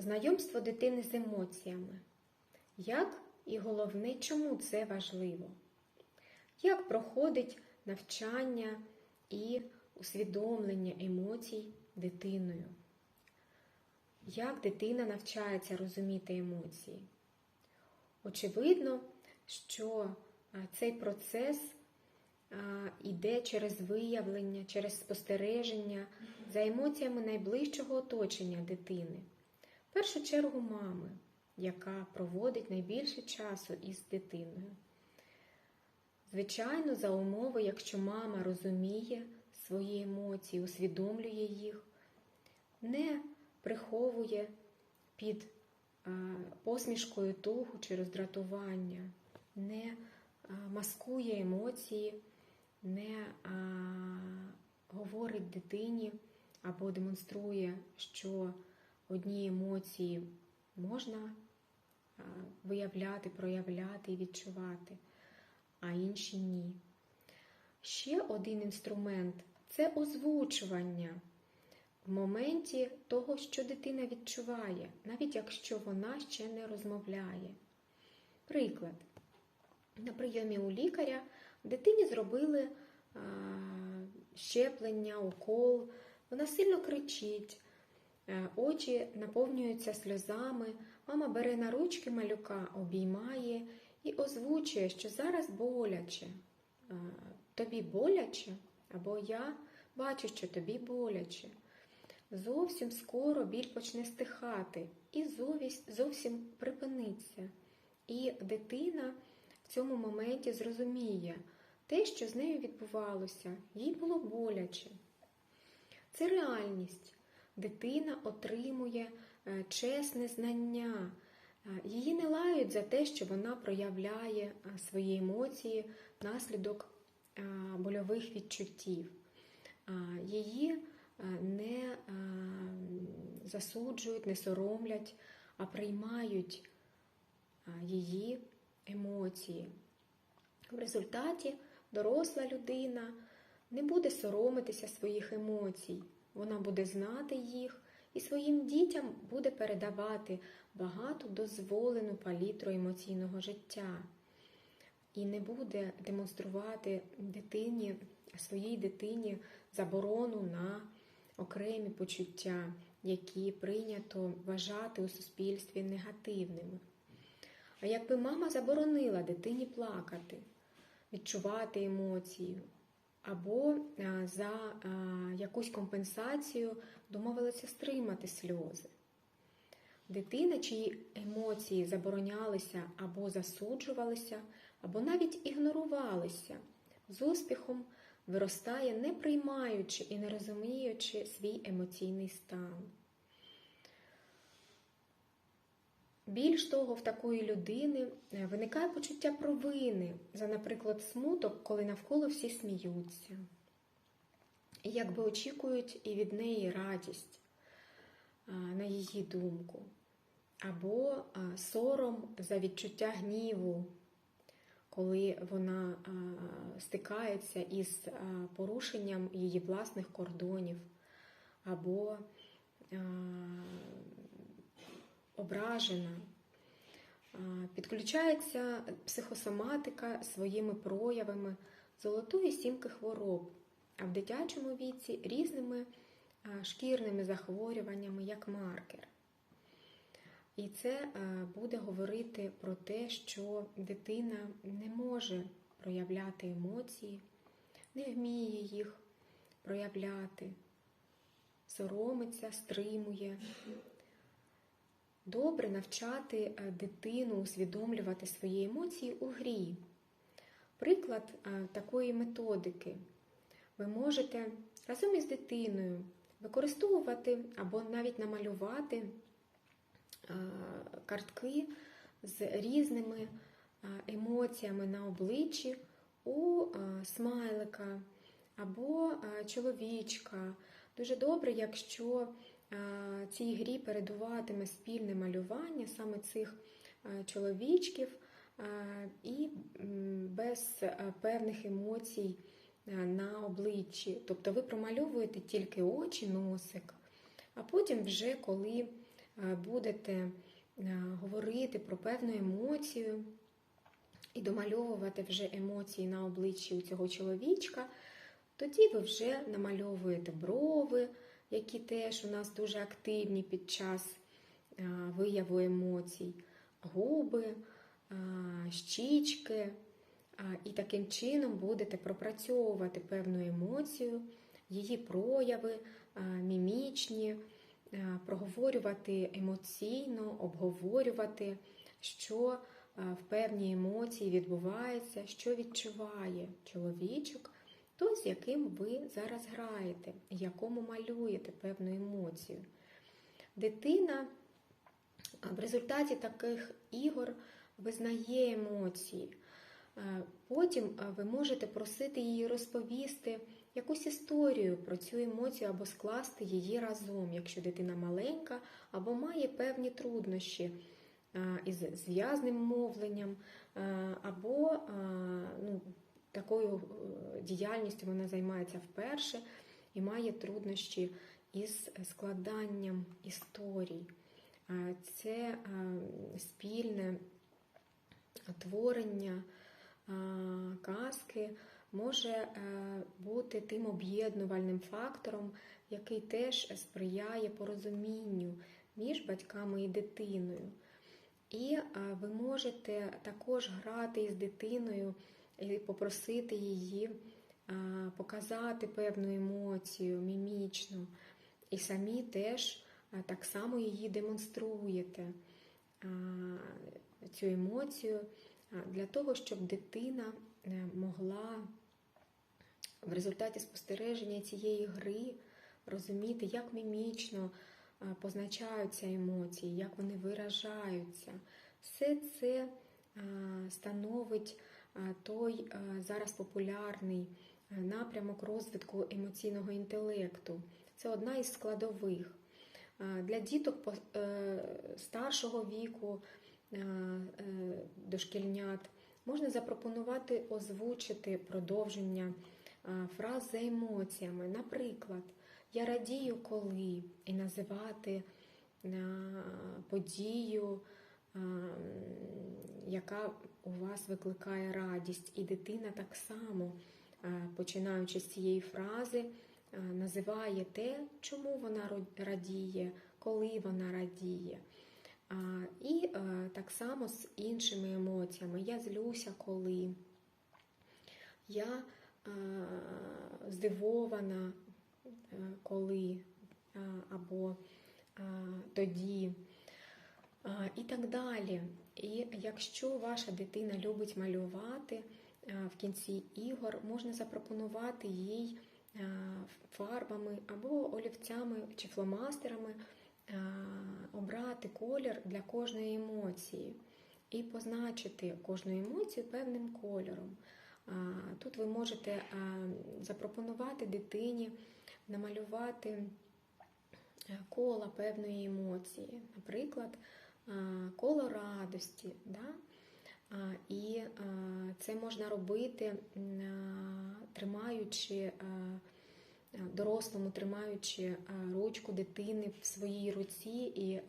знайомство дитини з емоціями. Як і головне, чому це важливо? Як проходить навчання і усвідомлення емоцій дитиною? Як дитина навчається розуміти емоції? Очевидно, що цей процес а, іде через виявлення, через спостереження за емоціями найближчого оточення дитини. В першу чергу мами, яка проводить найбільше часу із дитиною. Звичайно, за умови, якщо мама розуміє свої емоції, усвідомлює їх, не приховує під посмішкою тугу чи роздратування, не маскує емоції, не говорить дитині або демонструє, що одні емоції можна виявляти, проявляти і відчувати, а інші ні. Ще один інструмент це озвучування в моменті того, що дитина відчуває, навіть якщо вона ще не розмовляє. Приклад. На прийомі у лікаря дитині зробили щеплення, укол, вона сильно кричить, очі наповнюються сльозами, мама бере на ручки малюка, обіймає і озвучує, що зараз боляче. Е, Тобі боляче? Або я бачу, що тобі боляче. Зовсім скоро біль почне стихати і зовсім припиниться. І дитина в цьому моменті зрозуміє те, що з нею відбувалося, їй було боляче. Це реальність. Дитина отримує е, чесне знання. Е, Її не лають за те, що вона проявляє е, свої емоції внаслідок больових відчуттів. Її не засуджують, не соромлять, а приймають її емоції. В результаті доросла людина не буде соромитися своїх емоцій, вона буде знати їх і своїм дітям буде передавати багато дозволену палітру емоційного життя і не буде демонструвати дитині, своїй дитині заборону на окремі почуття, які прийнято вважати у суспільстві негативними. А якби мама заборонила дитині плакати, відчувати емоцію, або за якусь компенсацію домовилася стримати сльози. Дитина, чиї емоції заборонялися або засуджувалися, або навіть ігнорувалися, з успіхом виростає, не приймаючи і не розуміючи свій емоційний стан. Більш того, в такої людини е, виникає почуття провини за, наприклад, смуток, коли навколо всі сміються, і якби очікують і від неї радість, на її думку, або сором за відчуття гніву, коли вона стикається із порушенням її власних кордонів, або ображена. Підключається психосоматика своїми проявами золотої сімки хвороб, а в дитячому віці різними шкірними захворюваннями як маркер. І це буде говорити про те, що дитина не може проявляти емоції, не вміє їх проявляти, соромиться, стримує. Добре навчати е, дитину усвідомлювати свої емоції у грі. Приклад е, такої методики. Ви можете разом із дитиною використовувати або навіть намалювати е, картки з різними емоціями на обличчі у смайлика або чоловічка. Дуже добре, якщо цій грі передуватиме спільне малювання саме цих е, чоловічків е, і без е, певних емоцій е, на обличчі. Тобто ви промальовуєте тільки очі, носик, а потім, вже коли е, будете е, говорити про певну емоцію і домальовувати вже емоції на обличчі у цього чоловічка, тоді ви вже намальовуєте брови, які теж у нас дуже активні під час е, вияву емоцій, губи, е, щічки. І таким чином будете пропрацьовувати певну емоцію, її прояви, мімічні, проговорювати емоційно, обговорювати, що в певній емоції відбувається, що відчуває чоловічок, той, з яким ви зараз граєте, якому малюєте певну емоцію. Дитина в результаті таких ігор визнає емоції. Потім ви можете просити її розповісти якусь історію про цю емоцію або скласти її разом, якщо дитина маленька або має певні труднощі із зв'язним мовленням, або ну, такою е, діяльністю вона займається вперше і має труднощі із складанням історій. Е, Це е, спільне творення казки може бути тим об'єднувальним фактором, який теж сприяє порозумінню між батьками і дитиною. І ви можете також грати із дитиною попросити її показати певну емоцію мімічну, і самі теж так само її демонструєте цю емоцію для того, щоб дитина е, могла в результаті спостереження цієї гри розуміти, як мімічно позначаються емоції, як вони виражаються. Все це становить той зараз популярний напрямок розвитку емоційного інтелекту. Це одна із складових. Для діток е, старшого віку, е, е, дошкільнят можна запропонувати озвучити продовження фраз за емоціями. Наприклад, я радію коли і називати подію, яка у вас викликає радість, і дитина так само, починаючи з цієї фрази, називає те, чому вона радіє, коли вона радіє. І е, так само з іншими емоціями. Я злюся, коли я е, здивована, е, коли е, або е, тоді. І так далі. І якщо ваша дитина любить малювати, в кінці ігор можна запропонувати їй фарбами або олівцями чи фломастерами обрати колір для кожної емоції і позначити кожну емоцію певним кольором. Тут ви можете запропонувати дитині намалювати кола певної емоції, наприклад, коло радості. Да? І це можна робити, тримаючи дорослому, тримаючи ручку дитини в своїй руці, і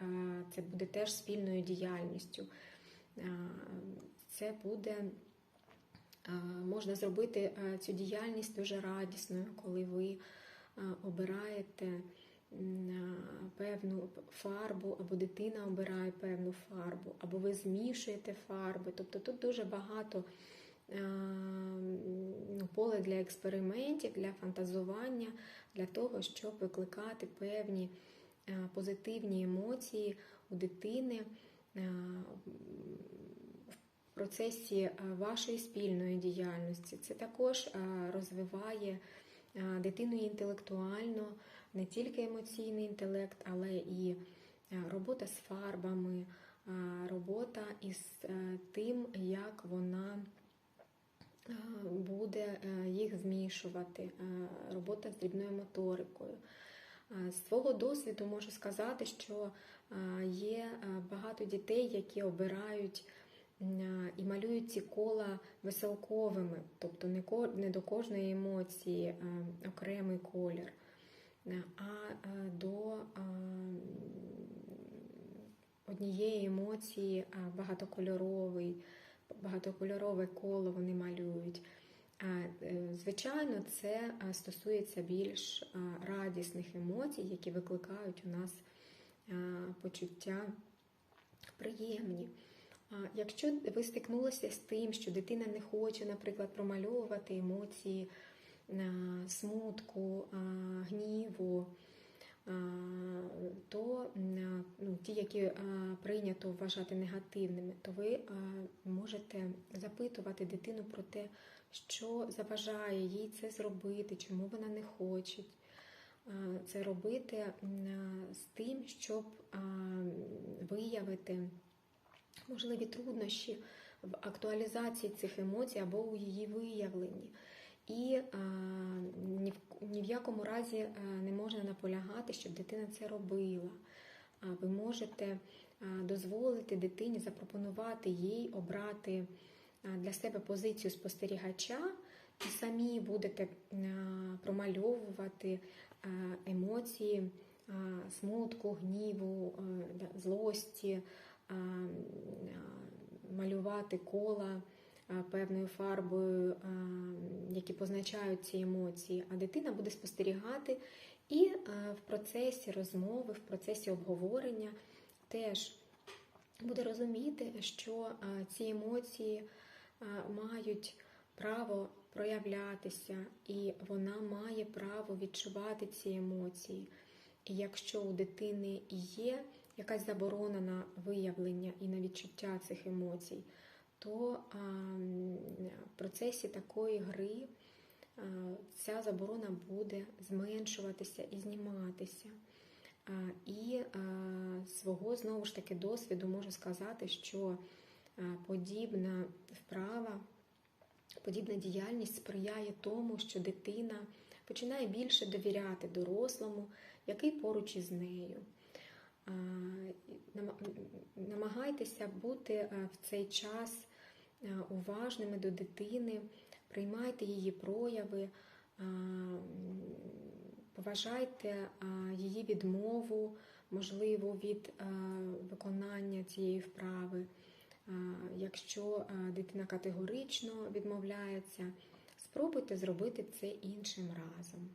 це буде теж спільною діяльністю. Це буде можна зробити цю діяльність дуже радісною, коли ви обираєте певну фарбу, або дитина обирає певну фарбу, або ви змішуєте фарби. Тобто тут дуже багато е, ну, поле для експериментів, для фантазування, для того, щоб викликати певні е, позитивні емоції у дитини е, в процесі вашої спільної діяльності. Це також розвиває дитину інтелектуально, не тільки емоційний інтелект, але і е, робота з фарбами, е, робота із е, тим, як вона буде їх змішувати, робота з дрібною моторикою. З свого досвіду можу сказати, що є багато дітей, які обирають і малюють ці кола веселковими, тобто не до кожної емоції окремий колір, е, а е, до е, однієї емоції багатокольоровий, багатокольорове коло вони малюють. Е, Звичайно, це стосується більш радісних емоцій, які викликають у нас почуття приємні. Якщо ви стикнулися з тим, що дитина не хоче, наприклад, промальовувати емоції смутку, гніву, то ну, ті, які прийнято вважати негативними, то ви можете запитувати дитину про те, що заважає їй це зробити, чому вона не хоче це робити з тим, щоб виявити можливі труднощі в актуалізації цих емоцій або у її виявленні. І а, ні, в, ні в якому разі а, не можна наполягати, щоб дитина це робила. Ви можете а, дозволити дитині запропонувати їй обрати для себе позицію спостерігача, і самі будете промальовувати емоції смутку, гніву, злості, малювати кола певною фарбою, які позначають ці емоції, а дитина буде спостерігати і в процесі розмови, в процесі обговорення теж буде розуміти, що ці емоції мають право проявлятися, і вона має право відчувати ці емоції. І якщо у дитини є якась заборона на виявлення і на відчуття цих емоцій, то в процесі такої гри ця заборона буде зменшуватися і зніматися. І свого знову ж таки досвіду можу сказати, що подібна вправа, подібна діяльність сприяє тому, що дитина починає більше довіряти дорослому, який поруч із нею. Намагайтеся бути в цей час уважними до дитини, приймайте її прояви, поважайте її відмову, можливо, від е, виконання цієї вправи. Якщо е, дитина категорично відмовляється, спробуйте зробити це іншим разом.